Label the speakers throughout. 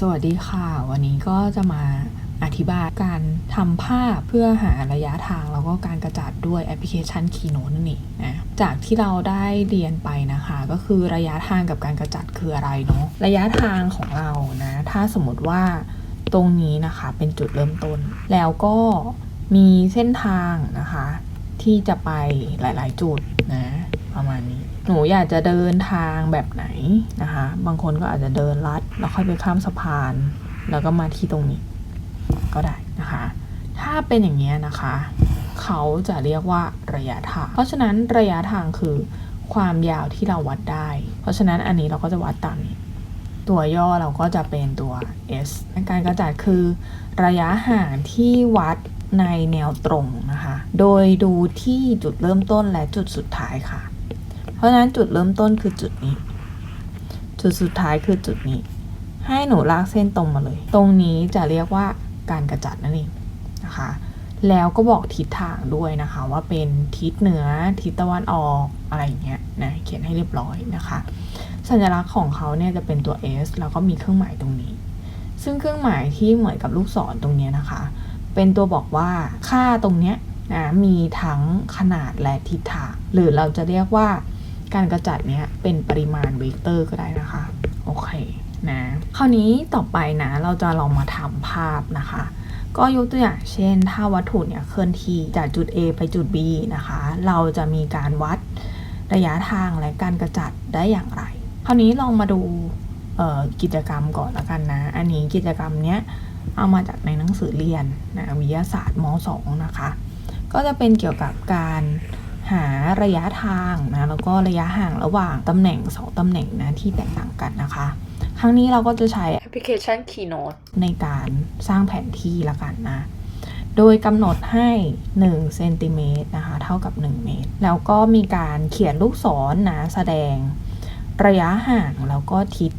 Speaker 1: สวัสดีค่ะ วันนี้ก็จะมาอธิบายการทำภาพเพื่อหาระยะทาง แล้วก็การกระจัดด้วยแอปพลิเคชัน Keynote นั่นเองนะจากที่เราได้เรียนไปนะคะ ก็คือระยะทางกับการกระจัดคืออะไรเนาะระยะทางของเรานะถ้าสมมติว่าตรงนี้นะคะเป็นจุดเริ่มต้น แล้วก็มีเส้นทางนะคะ ที่จะไปหลาย ๆ จุดนะประมาณนี้ หนูอยากจะเดินทางแบบไหนนะคะ บางคนก็อาจจะเดินลัด แล้วค่อยไปข้ามสะพาน แล้วก็มาที่ตรงนี้ ก็ได้นะคะ ถ้าเป็นอย่างนี้นะคะ เขาจะเรียกว่าระยะทาง เพราะฉะนั้นระยะทางคือความยาวที่เราวัดได้ เพราะฉะนั้นอันนี้เราก็จะวัดตามนี้ ตัวย่อเราก็จะเป็นตัว s การกระจัดคือ ระยะห่างที่วัดในแนวตรงนะคะ โดยดูที่จุดเริ่มต้นและจุดสุดท้ายค่ะ เพราะฉะนั้นจุดเริ่มต้นคือจุดนี้ จุดสุดท้ายคือจุดนี้ ให้หนูลากเส้นตรงมาเลย ตรงนี้จะเรียกว่าการกระจัดนั่นเองนะคะ แล้วก็บอกทิศทางด้วยนะคะ ว่าเป็นทิศเหนือทิศตะวันออกอะไรอย่างเงี้ยนะเขียนให้เรียบร้อยนะคะ สัญลักษณ์ของเขาเนี่ยจะเป็นตัว S แล้วก็มีเครื่องหมายตรงนี้ ซึ่งเครื่องหมายที่เหมือนกับลูกศรตรงเนี้ยนะคะ เป็นตัวบอกว่าค่าตรงเนี้ยนะมีทั้งขนาดและทิศทางหรือเราจะเรียกว่า การกระจัดเนี้ยเป็นปริมาณเวกเตอร์ก็ได้นะคะ โอเคนะคราวนี้ต่อไปนะเราจะลองมาทำภาพนะคะ ก็ยกตัวอย่างเช่น ถ้าวัตถุเนี่ยเคลื่อนที่จากจุด A ไปจุด B นะคะ เราจะมีการวัดระยะทางและการกระจัดได้อย่างไร คราวนี้ลองมาดูกิจกรรมก่อนละกันนะ อันนี้กิจกรรมเนี้ยเอามาจากในหนังสือเรียนนะวิทยาศาสตร์ม .2 นะคะ ก็จะเป็นเกี่ยวกับการ หาระยะทางนะแล้วก็ระยะห่างระหว่างตำแหน่ง 2ตำแหน่งนะที่แตกต่างกันนะคะ ครั้งนี้เราก็จะใช้แอปพลิเคชัน Keynote ในการสร้างแผนที่ละกันนะโดยกำหนดให้1เซนติเมตรนะคะเท่ากับ 1 เมตร แล้วก็มีการเขียนลูกศรนนะแสดงระยะห่างแล้วก็ทิศ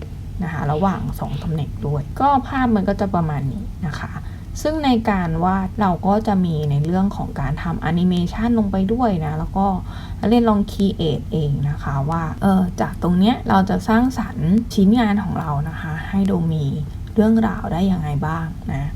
Speaker 1: นะคะระหว่าง 2ตำแหน่งด้วย ก็ภาพมันก็จะประมาณนี้นะคะ ซึ่งในการวาดเราก็จะมีในเรื่องของการทำแอนิเมชันลงไปด้วยนะ แล้วก็เล่นลองคีเอทเองนะคะว่าเออจากตรงเนี้ยเราจะสร้างสรรค์ชิ้นงานของเรานะคะ ให้ดูมีเรื่องราวได้ยังไงบ้างนะ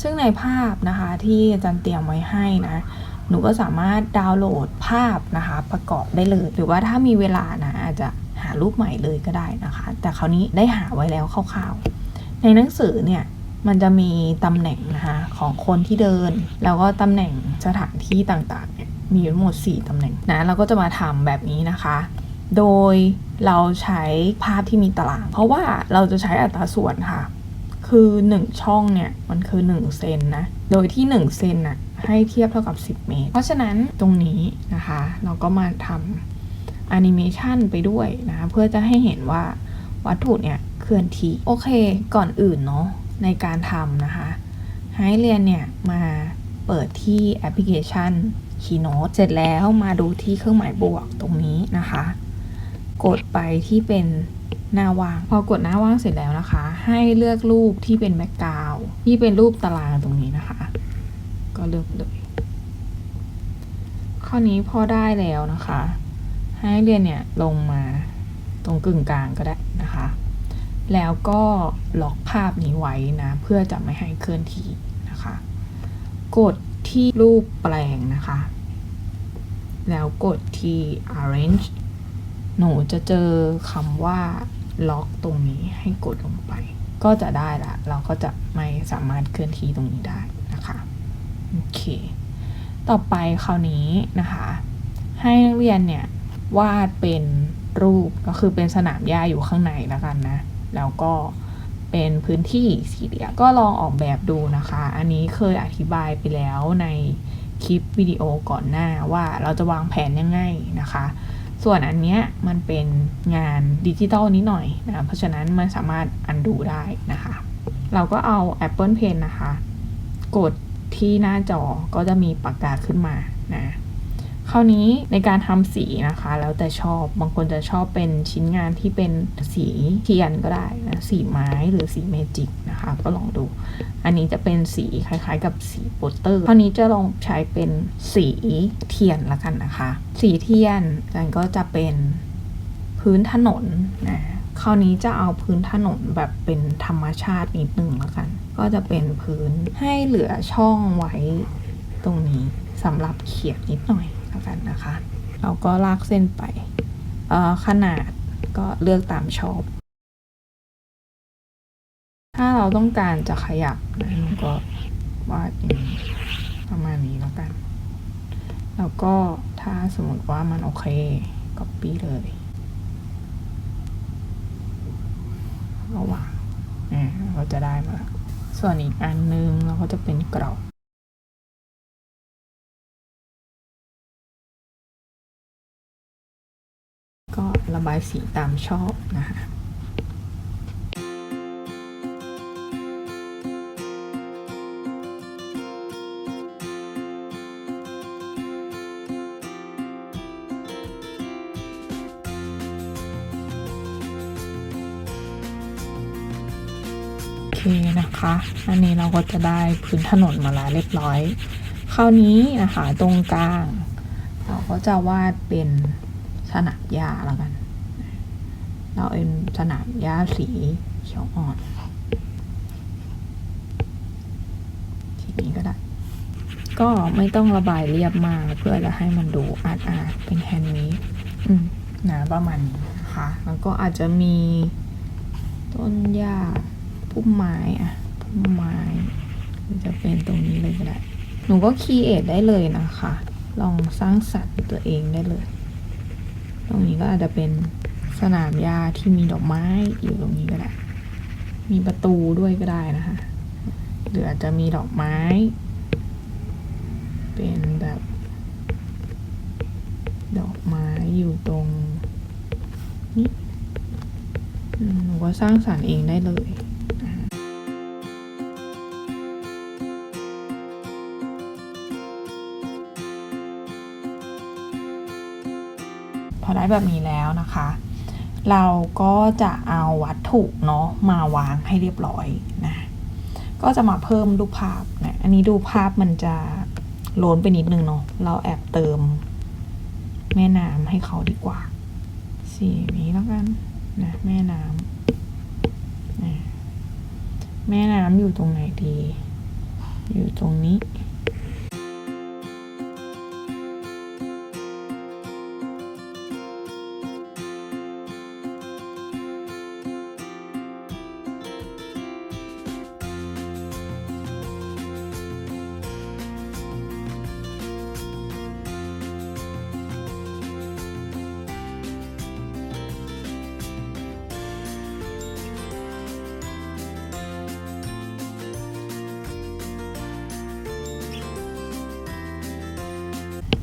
Speaker 1: ซึ่งในภาพนะคะที่อาจารย์เตรียมไว้ให้นะหนูก็สามารถดาวน์โหลดภาพนะคะประกอบได้เลย หรือว่าถ้ามีเวลานะอาจจะหารูปใหม่เลยก็ได้นะคะ แต่คราวนี้ได้หาไว้แล้วคร่าวๆ ในหนังสือเนี่ย มันจะมีตำแหน่งนะคะของคนที่เดิน แล้วก็ตำแหน่งสถานที่ต่างๆเนี่ยมีทั้งหมด 4ตำแหน่งนะเราก็จะมาทำแบบนี้นะคะ โดยเราใช้ภาพที่มีตาราง เพราะว่าเราจะใช้อัตราส่วนค่ะ คือ 1 ช่องเนี่ยมันคือ 1 เซนนะ โดยที่ 1 เซนน่ะให้เทียบเท่ากับ 10 เมตร เพราะฉะนั้นตรงนี้นะคะ เราก็มาทำแอนิเมชันไปด้วยนะคะเพื่อจะให้เห็นว่าวัตถุเนี่ยเคลื่อนที่ โอเค ก่อนอื่นเนาะ ในการทำนะคะ ให้เรียนเนี่ยมาเปิดที่แอปพลิเคชัน Keynote เสร็จแล้วมาดูที่เครื่องหมายบวกตรงนี้นะคะ กดไปที่เป็นหน้าว่าง พอกดหน้าว่างเสร็จแล้วนะคะ ให้เลือกรูปที่เป็นแบ็กกราวที่เป็นรูปตารางตรงนี้นะคะ ก็เลือกเลยข้อนี้พอได้แล้วนะคะ ให้เรียนเนี่ยลงมาตรงกึ่งกลางก็ได้ แล้วก็ล็อกภาพนี้ไว้นะ เพื่อจะไม่ให้เคลื่อนที่นะคะ กดที่รูปแปลงนะคะ แล้วกดที่ arrange หนูจะเจอคำว่าล็อกตรงนี้ให้กดลงไป ก็จะได้ละ เราก็จะไม่สามารถเคลื่อนที่ตรงนี้ได้นะคะโอเค ต่อไปคราวนี้นะคะ ให้นักเรียนเนี่ยวาดเป็นรูปก็คือเป็นสนามหญ้าอยู่ข้างในแล้วกันนะ แล้วก็เป็นพื้นที่สี่เหลี่ยมก็ลองออกแบบดูนะคะ อันนี้เคยอธิบายไปแล้วในคลิปวิดีโอก่อนหน้าว่าเราจะวางแผนยังไงนะคะ ส่วนอันเนี้ยมันเป็นงานดิจิตอลนิดหน่อยนะเพราะฉะนั้นมันสามารถอันดูได้นะคะ เราก็เอา Apple Pen นะคะ กดที่หน้าจอก็จะมีปากกาขึ้นมานะ คราวนี้ในการทำสีนะคะ แล้วแต่ชอบบางคนจะชอบเป็นชิ้นงานที่เป็นสีเทียนก็ได้นะสีไม้หรือสีเมจิกนะคะ ก็ลองดู อันนี้จะเป็นสีคล้ายๆ กับสีโปสเตอร์คราวนี้จะลองใช้เป็นสีเทียนละกันนะคะ สีเทียนกันก็จะเป็นพื้นถนนนะคราวนี้จะเอาพื้นถนนแบบเป็นธรรมชาตินิดนึงล้วกัน ก็จะเป็นพื้นให้เหลือช่องไว้ตรงนี้สำหรับเขียนนิดหน่อย แล้วกันนะคะ เราก็ลากเส้นไป ขนาดก็เลือกตามชอบ ถ้าเราต้องการจะขยับนะก็วาดอย่างนี้ประมาณนี้แล้วกัน แล้วก็ถ้าสมมติว่ามันโอเคก็ปี้เลยระหว่างอ่าเราจะได้มา ส่วนอีกอันนึงเราก็จะเป็นกรอบ ระบายสีตามชอบนะคะโอเคนะคะ อันนี้เราก็จะได้พื้นถนนมาแล้วเรียบร้อย คราวนี้นะคะตรงกลาง เราก็จะวาดเป็นสนามหญ้าแล้วกัน เราเป็นสนามหญ้าสีเขียวอ่อนทีนี้ก็ได้ ก็ไม่ต้องระบายเรียบมากเพื่อจะให้มันดูอาร์ตๆเป็นแฮนด์เมดอืมนะประมาณนี้นะคะแล้วก็อาจจะมีต้นหญ้าพุ่มไม้อะพุ่มไม้หรือจะเป็นตรงนี้เลยก็ได้ หนูก็คีเอทได้เลยนะคะ ลองสร้างสรรค์ตัวเองได้เลย ตรงนี้ก็อาจจะเป็น สนามหญ้าที่มีดอกไม้อยู่ตรงนี้ก็ได้ มีประตูด้วยก็ได้นะคะ หรืออาจจะมีดอกไม้ เป็นแบบ ดอกไม้อยู่ตรงนี้หนูก็สร้างสรรค์เองได้เลยพอได้แบบนี้แล้วนะคะ เราก็จะเอาวัตถุเนาะมาวางให้เรียบร้อยนะ ก็จะมาเพิ่มรูปภาพนะอันนี้ดูภาพมันจะโล้นไปนิดนึงเนาะเราแอบเติม แม่น้ำให้เขาดีกว่า สีนี้แล้วกันนะแม่น้ำนะแม่น้ำอยู่ตรงไหนดี อยู่ตรงนี้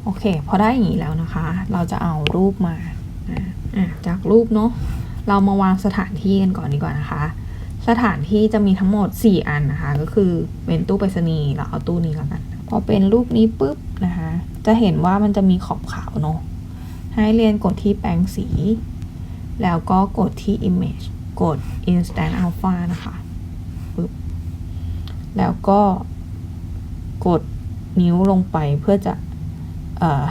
Speaker 1: โอเค พอได้อย่างนี้แล้วนะคะ เราจะเอารูปมาจากรูปเนาะเรามาวางสถานที่กันก่อนดีกว่านะคะ สถานที่จะมีทั้งหมด 4 อันนะคะ ก็คือเป็นตู้ไปรษณีย์เราเอาตู้นี้แล้วกัน พอเป็นรูปนี้ปุ๊บนะคะ จะเห็นว่ามันจะมีขอบขาวเนาะให้เรียนกดที่แปลงสี แล้วก็กดที่ image กด instant alpha นะคะปุ๊บแล้วก็กดนิ้วลงไปเพื่อจะ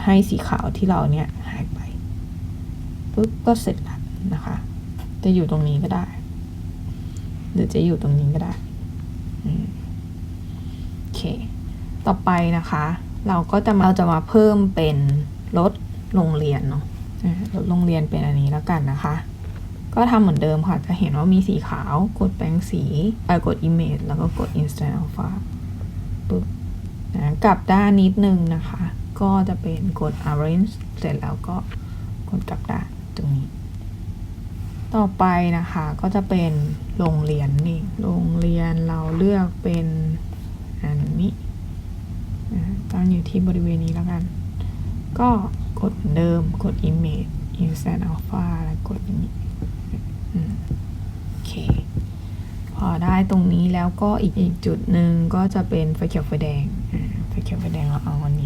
Speaker 1: ให้สีขาวที่เราเนี่ยหายไปปุ๊บก็เสร็จแล้วนะคะ จะอยู่ตรงนี้ก็ได้ หรือจะอยู่ตรงนี้ก็ได้โอเค ต่อไปนะคะ เราก็จะมาเราจะมาเพิ่มเป็นรถโรงเรียนเนาะรถโรงเรียนเป็นอันนี้แล้วกันนะคะ ก็ทำเหมือนเดิมค่ะ จะเห็นว่ามีสีขาว กดแปลงสีเอ่อกด image แล้วก็กด instant alpha ปุ๊บนะกลับด้านนิดนึงนะคะ ก็จะเป็นกด arrange เสร็จแล้วก็กดกลับด้านตรงนี้ ต่อไปนะคะก็จะเป็นโรงเรียนนี่ โรงเรียนเราเลือกเป็นอันนี้ตั้งอยู่ที่บริเวณนี้แล้วกัน ก็กดเดิมกด image instant alpha แล้วกดนี้โอเค พอได้ตรงนี้แล้วก็อีกอีกจุดหนึ่งก็จะเป็นไฟเขียวไฟแดงไฟเขียวไฟแดงเราเอาวันนี้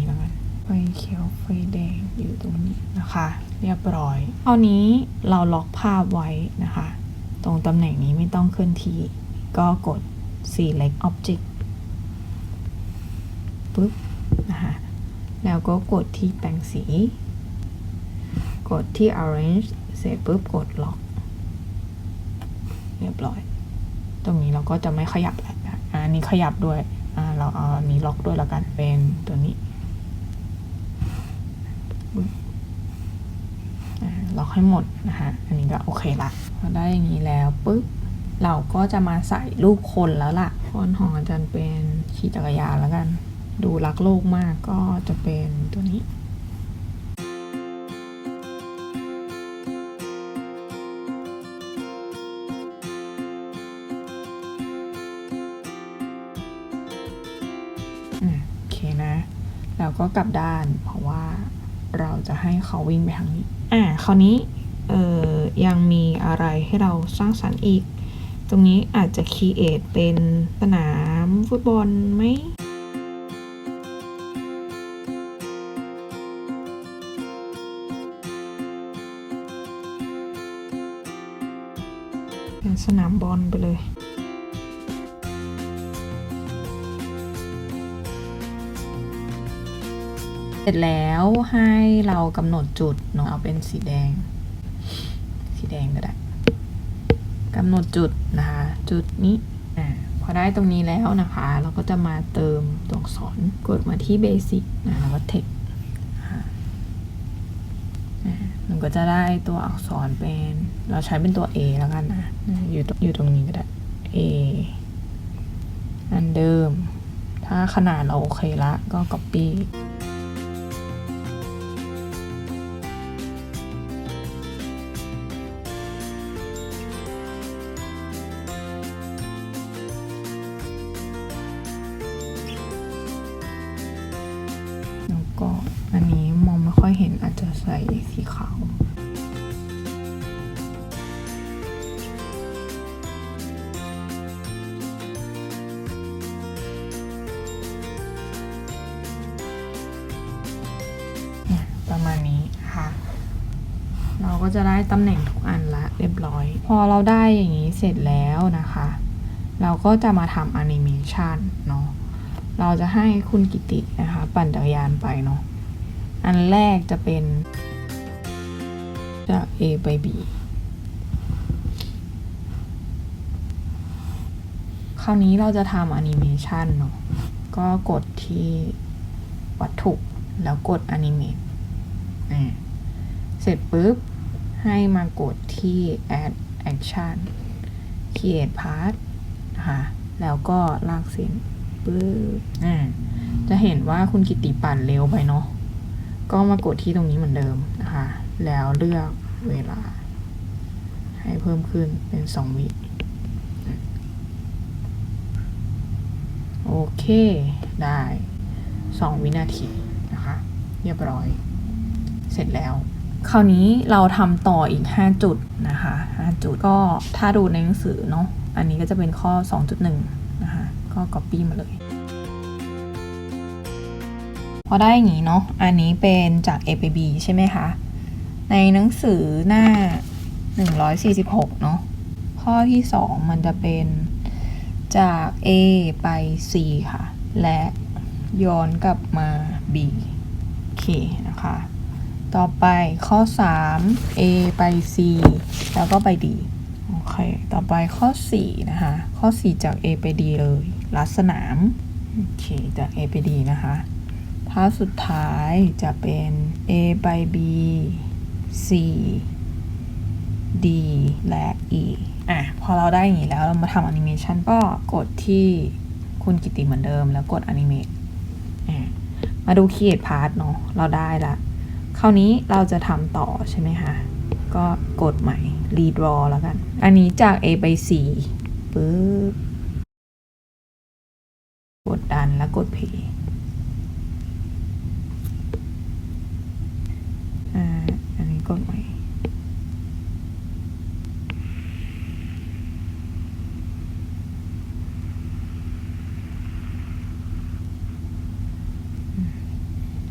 Speaker 1: เขียวไฟแดงอยู่ตรงนี้นะคะ เรียบร้อยคราวนี้เราล็อกภาพไว้นะคะ ตรงตำแหน่งนี้ไม่ต้องเคลื่อนที่ ก็กด select object ปุ๊บนะคะแล้วก็กดที่แปลงสี กดที่ arrange เสร็จปุ๊บกดล็อก เรียบร้อย ตรงนี้เราก็จะไม่ขยับแล้วอันนี้ขยับด้วย เราเอาอันนี้ล็อกด้วยแล้วกันเป็นตัวนี้บึ๊บ อ่าล็อกให้หมดนะคะ อันนี้ก็โอเคละพอได้อย่างนี้แล้วปุ๊บ เราก็จะมาใส่รูปคนแล้วล่ะฟอนของอาจารย์เป็นขี่จักรยานแล้วกัน ดูรักโลกมากก็จะเป็นตัวนี้โอเคนะ แล้วก็กลับด้านเพราะว่า จะให้เขาวิ่งไปทางนี้ อ่า คราวนี้ เอ่อ ยังมีอะไรให้เราสร้างสรรค์อีก ตรงนี้อาจจะคีเอทเป็นสนามฟุตบอลไหมเป็นสนามบอลไปเลย เสร็จแล้วให้เรากำหนดจุดเนาะเอาเป็นสีแดง สีแดงก็ได้กำหนดจุดนะคะ จุดนี้อ่าพอได้ตรงนี้แล้วนะคะ เราก็จะมาเติมตัวอักษรกดมาที่ Basic นะแล้วก็ Text นะคะอ่ามันก็จะได้ตัวอักษรเป็น เราใช้เป็นตัว A แล้วกันนะอยู่ตรงอยู่ตรงนี้ก็ได้ A อันเดิม ถ้าขนาดเราโอเคละก็ Copy ได้อย่างนี้เสร็จแล้วนะคะ เราก็จะมาทำแอนิเมชันเนาะเราจะให้คุณกิตินะคะ ปั่นจักรยานไปเนาะอันแรกจะเป็นจาก A ไป B คราวนี้เราจะทำแอนิเมชันเนาะก็กดที่วัตถุแล้วกด Animate อ่าเสร็จปุ๊บ ให้มากดที่ add action create part นะคะแล้วก็ลากเส้นปึ๊บอ่าจะเห็นว่าคุณกิติปั่นเร็วไปเนาะก็มากดที่ตรงนี้เหมือนเดิมนะคะแล้วเลือกเวลา ให้เพิ่มขึ้นเป็นสองวิโอเค ได้สองวินาทีนะคะ เรียบร้อย เสร็จแล้ว คราวนี้เราทำต่ออีก 5 จุดนะคะ5จุดก็ถ้าดูในหนังสือเนาะอันนี้ก็จะเป็นข้อ 2.1 นะคะ ก็ copy มาเลย พอได้อย่างนี้เนาะอันนี้เป็นจาก A ไป B ใช่ไหมคะ ในหนังสือหน้า 146 เนาะข้อที่ 2 มันจะเป็นจาก A ไป C ค่ะ และย้อนกลับมา B โอเคนะคะ ต่อไปข้อ 3 A ไป C แล้วก็ไป D โอเค ต่อไปข้อ 4 นะคะ ข้อ 4 จาก A ไป D เลยลัดสนาม โอเค จาก A ไป D นะคะถ้าสุดท้ายจะเป็น A ไป B C D และ E อะ พอเราได้อย่างนี้แล้วเรามาทำแอนิเมชันก็กดที่คุณกิติเหมือนเดิมแล้วกด Animate อะมาดู Create Part เนาะเราได้ละ คราวนี้เราจะทำต่อใช่ไหมคะ ก็กดใหม่ Redraw แล้วกัน อันนี้จาก A ไป C ปึ๊บ กดดันแล้วกด Play อ่าอันนี้กดใหม่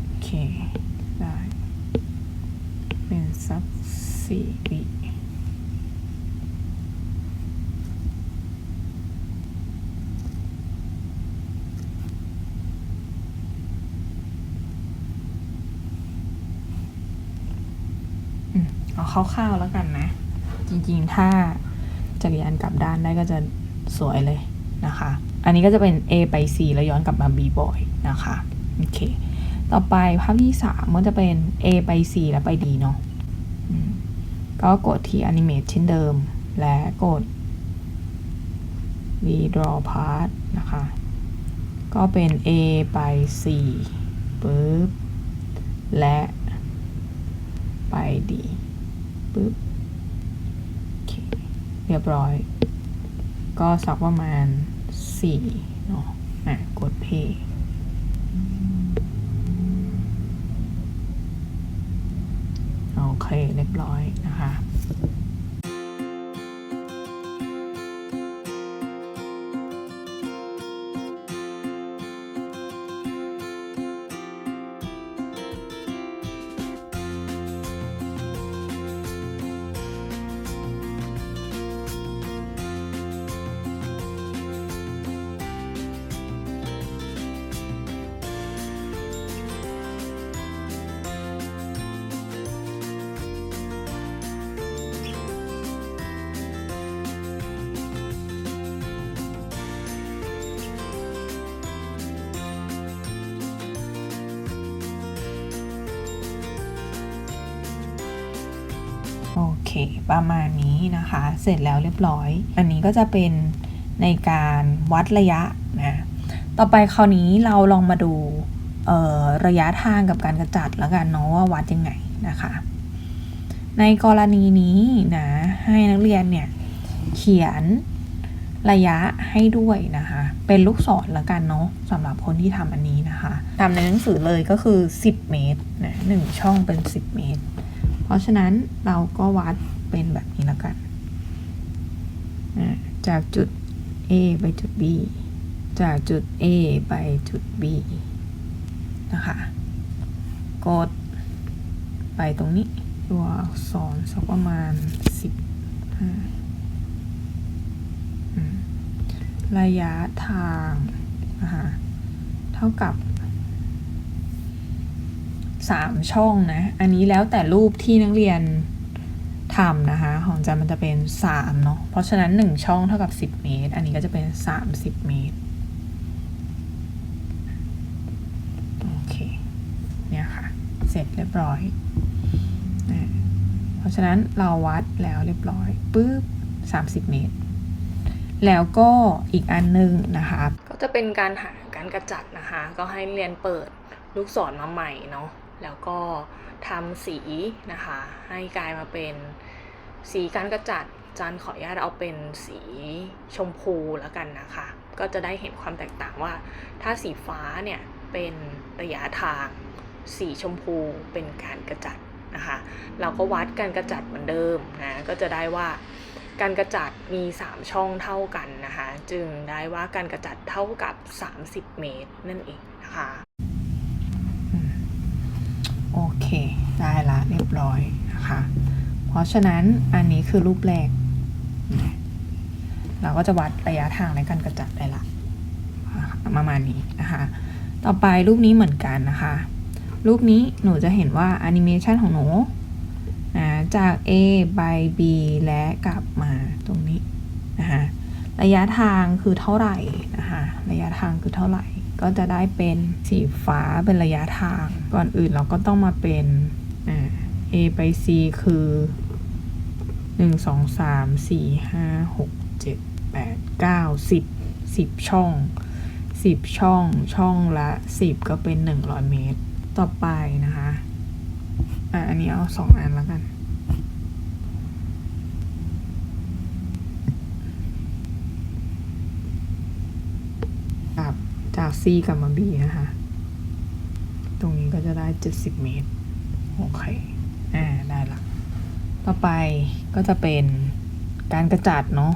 Speaker 1: โอเค ได้ เป็นสักสี่วิอืมเอาค ร่าวๆแล้วกันนะ จริงๆ ถ้าจักรยานกลับด้านได้ก็จะสวยเลยนะคะ อันนี้ก็จะเป็น A ไป C แล้วย้อนกลับมา B บ่อยนะคะโอเค ต่อไปภาพที่3ก็จะเป็น A ไป C แล้วไป D เนาะอืมก็กดที่ Animate เช่นเดิม และกด redraw path นะคะ ก็เป็น A ไป C ปึ๊บ และไป D ปึ๊บโอเคเรียบร้อย ก็สักประมาณ4เนาะอะกดเพย์โอเคเรียบร้อยนะคะ ประมาณนี้นะคะ เสร็จแล้วเรียบร้อย อันนี้ก็จะเป็นในการวัดระยะนะ ต่อไปคราวนี้เราลองมาดูระยะทางกับการกระจัดแล้วกันเนาะว่าวัดยังไงนะคะ ในกรณีนี้นะให้นักเรียนเนี่ยเขียนระยะให้ด้วยนะคะ เป็นลูกศรแล้วกันเนาะสำหรับคนที่ทำอันนี้นะคะตามในหนังสือเลยก็คือ 10 เมตรนะหนึ่งช่องเป็น 10 เมตร เพราะฉะนั้นเราก็วัด เป็นแบบนี้แล้วกัน จากจุด A ไปจุด B จากจุด A ไปจุด B นะคะ กดไปตรงนี้ตัวอักษรสักประมาณ10อ่าระยะทางนะคะเท่ากับสามช่องนะ อันนี้แล้วแต่รูปที่นักเรียน ทำนะคะ ของจันมันจะเป็นสามเนาะเพราะฉะนั้นหนึ่งช่องเท่ากับสิบเมตร อันนี้ก็จะเป็นสามสิบเมตร โอเค เนี่ยค่ะ เสร็จเรียบร้อย เพราะฉะนั้นเราวัดแล้วเรียบร้อยปุ๊บสามสิบเมตร แล้วก็อีกอันหนึงนะคะ ก็จะเป็นการหาการกระจัดนะคะ ก็ให้เรียนเปิดลูกศรมาใหม่เนาะ แล้วก็ทำสีนะคะ ให้กลายมาเป็นสีการกระจัดจานขออนุญาตเอาเป็นสีชมพูแล้วกันนะคะ ก็จะได้เห็นความแตกต่างว่า ถ้าสีฟ้าเนี่ยเป็นระยะทาง สีชมพูเป็นการกระจัดนะคะ เราก็วัดการกระจัดเหมือนเดิมนะ ก็จะได้ว่าการกระจัดมี 3 ช่องเท่ากันนะคะ จึงได้ว่าการกระจัดเท่ากับ 30 เมตรนั่นเองนะคะ โอเค ได้ละเรียบร้อยนะคะ เพราะฉะนั้นอันนี้คือรูปแรก เราก็จะวัดระยะทางในการกระจัดได้ละอะประมาณนี้นะคะ ต่อไปรูปนี้เหมือนกันนะคะ รูปนี้หนูจะเห็นว่าแอนิเมชันของหนูนะจาก A ไป B และกลับมาตรงนี้นะคะ ระยะทางคือเท่าไหร่นะคะ ระยะทางคือเท่าไหร่ ก็จะได้เป็นสีฟ้าเป็นระยะทาง ก่อนอื่นเราก็ต้องมาเป็นอ่า A ไป C คือ 1 2 3 4 5 6 7 8 9 10 10 ช่อง 10 ช่องช่องละ 10 ก็เป็น 100 เมตร ต่อไปนะคะ อะ อันนี้เอาสองอันแล้วกัน จากจาก C กลับมา B นะคะ ตรงนี้ก็จะได้ 70 เมตร โอเค อ่า ได้ละ ต่อไปก็จะเป็นการกระจัดเนาะ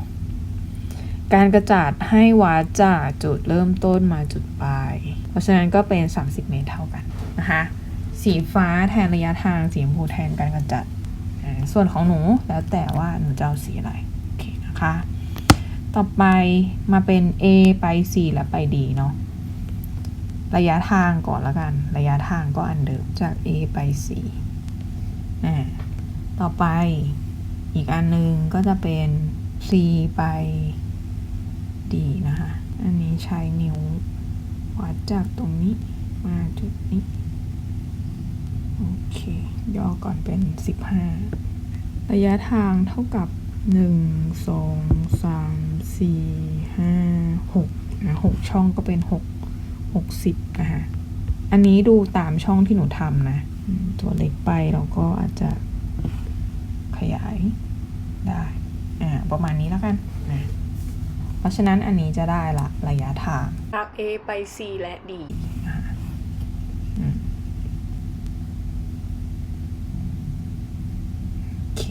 Speaker 1: การกระจัดให้วัดจากจุดเริ่มต้นมาจุดปลาย เพราะฉะนั้นก็เป็น 30 เมตรเท่ากันนะคะ สีฟ้าแทนระยะทาง สีชมพูแทนการกระจัด ส่วนของหนูแล้วแต่ว่าหนูจะเอาสีอะไร โอเคนะคะ ต่อไปมาเป็น A ไป C และไป D เนาะ ระยะทางก่อนละกัน ระยะทางก็อันเดิมจาก A ไป C อ่าต่อไปอีกอันนึงก็จะเป็น C ไป D นะคะ อันนี้ใช้นิ้ววัดจากตรงนี้มาจุดนี้ โอเค ย่อก่อนเป็น 15 ระยะทางเท่ากับ 1 2 3 4 5 6นะ6ช่องก็เป็น 6 60นะคะอันนี้ดูตามช่องที่หนูทำนะอืมตัวเล็กไปเราก็อาจจะขยายได้อ่าประมาณนี้แล้วกันนะเพราะฉะนั้นอันนี้จะได้ละระยะทาง
Speaker 2: จาก A ไป C และ D
Speaker 1: โอเค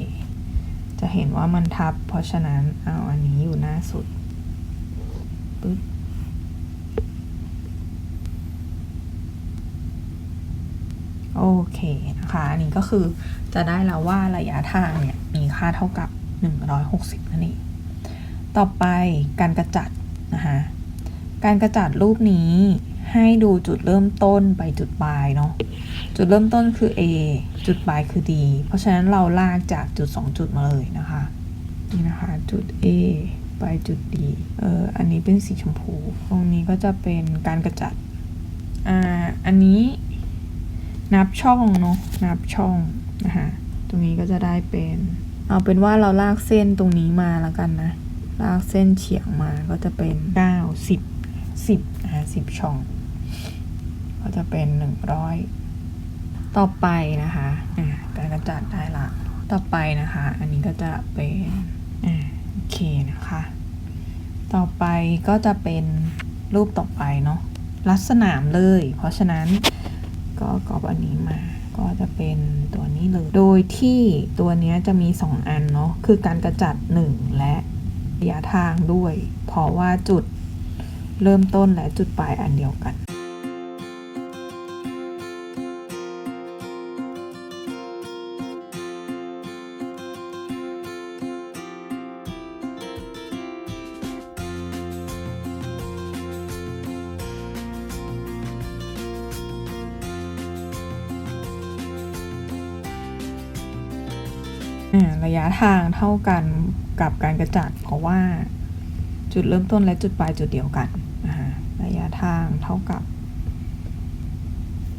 Speaker 1: จะเห็นว่ามันทับ เพราะฉะนั้นเอาอันนี้อยู่หน้าสุดปึ๊บโอ เคนะคะ อันนี้ก็คือจะได้แล้วว่าระยะทางเนี่ยมีค่าเท่ากับ 160 นั่นเอง ต่อไปการกระจัดนะคะการกระจัดรูปนี้ให้ดูจุดเริ่มต้นไปจุดปลายเนาะ จุดเริ่มต้นคือ A จุดปลายคือ D เพราะฉะนั้นเราลากจากจุด 2 จุดมาเลยนะคะ นี่นะคะ จุด A ไปจุด D เอออันนี้เป็นสีชมพู ตรงนี้ก็จะเป็นการกระจัด อ่า อันนี้ นับช่องเนาะนับช่องนะคะตรงนี้ก็จะได้เป็น เอาเป็นว่าเราลากเส้นตรงนี้มาแล้วกันนะ ลากเส้นเฉียงมาก็จะเป็น 9 10 10อ่า10 ช่อง ก็จะเป็น 100 ต่อไปนะคะอ่าการกระจัดได้ละ ต่อไปนะคะ อันนี้ก็จะเป็นอ่าโอเคนะคะ ต่อไปก็จะเป็นรูปต่อไปเนาะลักษณะเลย เพราะฉะนั้น ก็กรอบอันนี้มาก็จะเป็นตัวนี้เลย โดยที่ตัวนี้จะมี 2 อันเนาะ คือการกระจัด 1 และระยะทางด้วย เพราะว่าจุดเริ่มต้นและจุดปลายอันเดียวกัน ระยะทางเท่ากันกับการกระจัด เพราะว่าจุดเริ่มต้นและจุดปลายจุดเดียวกันระยะทางเท่ากับ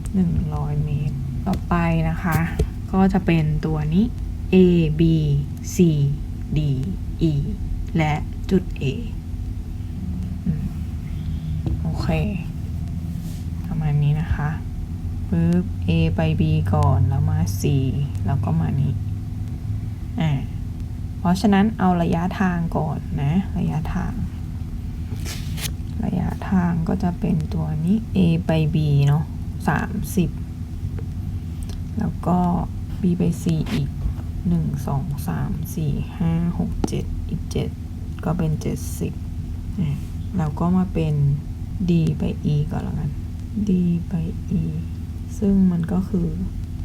Speaker 1: 100 เมตร ต่อไปนะคะ ก็จะเป็นตัวนี้ A B C D E และจุด A อโอเคประมาณนี้นะคะปึ๊บ A ไป B ก่อน แล้วมา C แล้วก็มานี้ อ่าเพราะฉะนั้นเอาระยะทางก่อนนะ ระยะทาง ระยะทางก็จะเป็นตัวนี้ A ไป B เนาะสามสิบแล้วก็ B ไป C อีกหนึ่งสองสามสี่ห้าหกเจ็ดอีกเจ็ดก็เป็นเจ็ดสิบอ่าแล้วก็มาเป็น D ไป E ก่อนแล้วกัน D ไป E ซึ่งมันก็คือ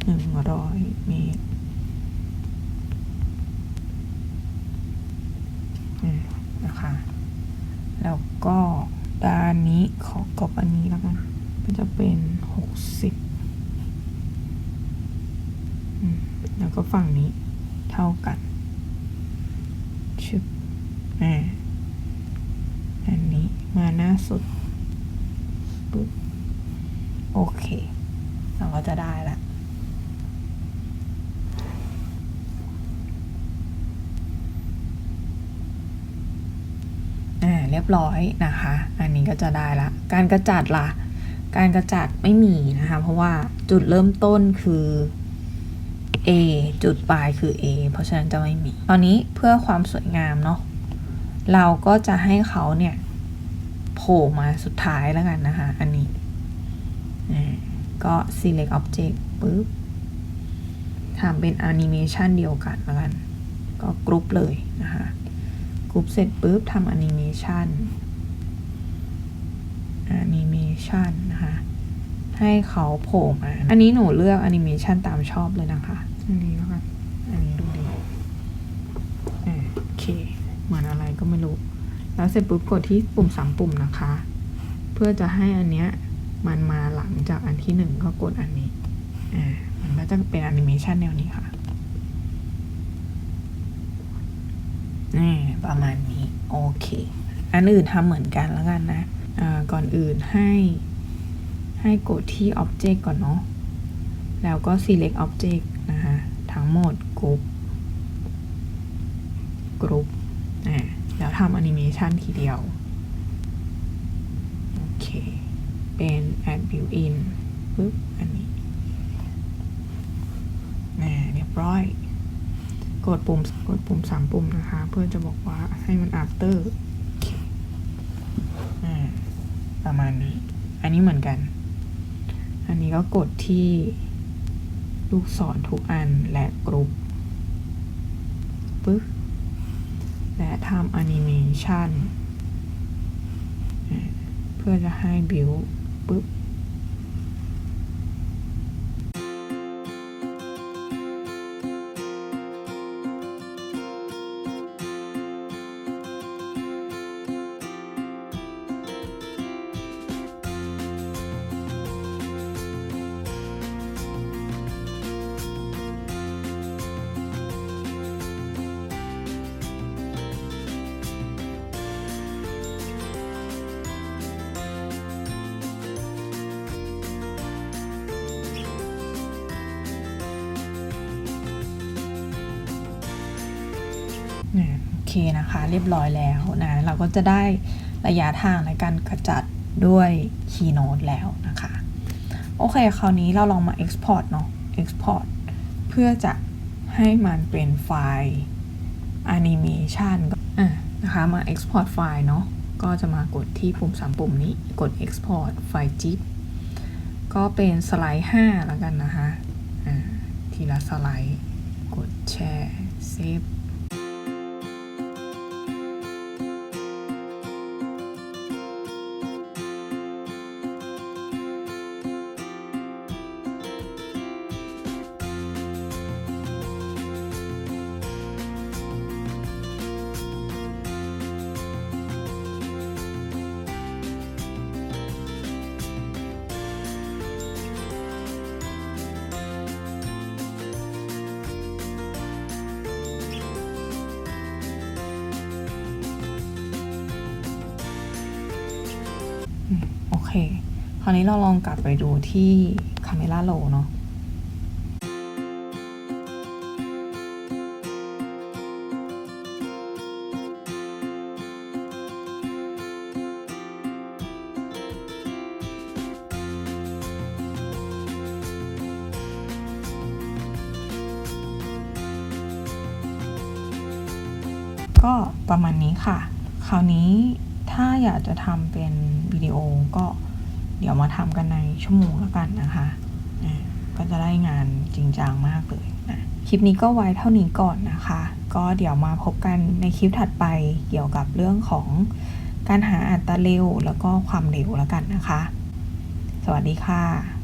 Speaker 1: หนึ่งร้อยเมตร อืมนะ คะแล้วก็ด้านนี้ขอกรอบอันนี้แล้วกันก็จะเป็นหกสิบแล้วก็ฝั่งนี้เท่ากันชึบอ่าอันนี้มาหน้าสุดปุ๊บโอเค เราก็จะได้ละ อ่า เรียบร้อยนะคะ อันนี้ก็จะได้ละ การกระจัดล่ะ การกระจัดไม่มีนะคะ เพราะว่าจุดเริ่มต้นคือ A จุดปลายคือ A เพราะฉะนั้นจะไม่มี ตอนนี้เพื่อความสวยงามเนาะ เราก็จะให้เขาเนี่ยโผล่มาสุดท้ายแล้วกันนะคะ อันนี้ ก็ select object ปุ๊บทำเป็น animation เดียวกันแล้วกัน ก็กรุ๊ปเลยนะคะ กรุ๊ปเสร็จปุ๊บทำแอนิเมชันแอนิเมชันนะคะ ให้เขาโผล่มา อันนี้หนูเลือกแอนิเมชันตามชอบเลยนะคะ อันนี้แล้วกันอันนี้ดูดีอ่าโอเค เหมือนอะไรก็ไม่รู้ แล้วเสร็จปุ๊บกดที่ปุ่มสามปุ่มนะคะ เพื่อจะให้อันเนี้ยมันมาหลังจากอันที่หนึ่งก็กดอันนี้ อ่า มันก็จะเป็นแอนิเมชันแนวนี้ค่ะ นี่ ประมาณนี้ โอเค อันอื่นทำเหมือนกันแล้วกันนะก่อนอื่นให้ให้กดที่ Object ก่อนเนาะ แล้วก็ select object นะคะ ทั้งหมด group group อ่าแล้วทำ animation ทีเดียว โอเค เป็น add built-in ปึ๊บ อันนี้น่เรียบร้อย กดปุ่มกดปุ่มสามปุ่มนะคะ เพื่อจะบอกว่าให้มัน after อประมาณนี้ อันนี้เหมือนกัน อันนี้ก็กดที่ลูกศรทุกอันและกรุ๊ปปึ๊บและทำแอนิเมชันเพื่อจะให้บิวปึ๊บ เรียบร้อยแล้วนะเราก็จะได้ระยะทางในการกระจัดด้วย Keynote แล้วนะคะ โอเค คราวนี้เราลองมา Export เนาะ Export เพื่อจะให้มันเป็นไฟล์ Animation ก็อะนะคะ มา Export ไฟล์เนาะก็จะมากดที่ปุ่ม3ปุ่มนี้กด Export ไฟล์ zip ก็เป็นสไลด์5แล้วกันนะคะทีละสไลด์ กดแชร์ Save โอเค คราวนี้เราลองกลับไปดูที่ Camera Roll เนาะก็ประมาณนี้ค่ะ คราวนี้ถ้าอยากจะทำเป็น เดี๋ยวมาทำกันในชั่วโมงละกันนะคะก็จะได้งานจริงจังมากเลยนะคลิปนี้ก็ไว้เท่านี้ก่อนนะคะ ก็เดี๋ยวมาพบกันในคลิปถัดไปเกี่ยวกับเรื่องของการหาอัตราเร็วแล้วก็ความเร็วแล้วกันนะคะ สวัสดีค่ะ